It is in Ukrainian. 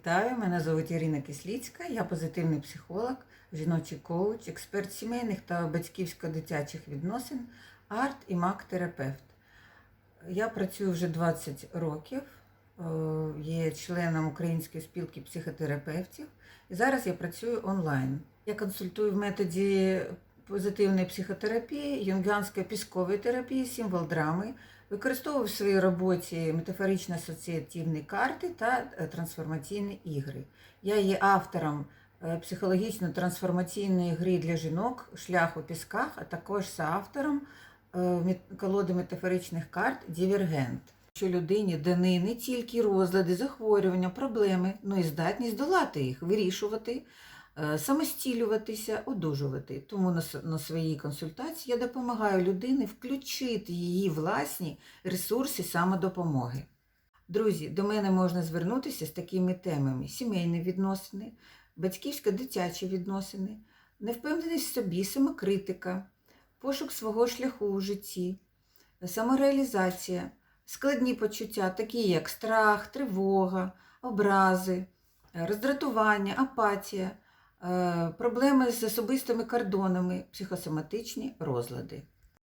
Вітаю, мене звуть Ірина Кисліцька, я позитивний психолог, жіночий коуч, експерт сімейних та батьківсько-дитячих відносин, арт і мак-терапевт. Я працюю вже 20 років, е, є членом Української спілки психотерапевтів, і зараз я працюю онлайн. Я консультую в методі позитивної психотерапії, юнгіанської піскової терапії, символ драми, Використовую в своїй роботі метафорично-асоціативні карти та е, трансформаційні ігри. Я є автором е, психологічно-трансформаційної гри для жінок Шлях у пісках, а також соавтором е, колоди метафоричних карт Дівергент. Що людині дані не тільки розлади, захворювання, проблеми, ну і здатність долати їх, вирішувати, самостілюватися, одужувати. Тому на, своїй консультації я допомагаю людині включити її власні ресурси самодопомоги. Друзі, до мене можна звернутися з такими темами: сімейні відносини, батьківсько-дитячі відносини, невпевненість в собі, самокритика, пошук свого шляху у житті, самореалізація, складні почуття, такі як страх, тривога, образи, е, роздратування, апатія, е, проблеми з особистими кордонами, психосоматичні розлади.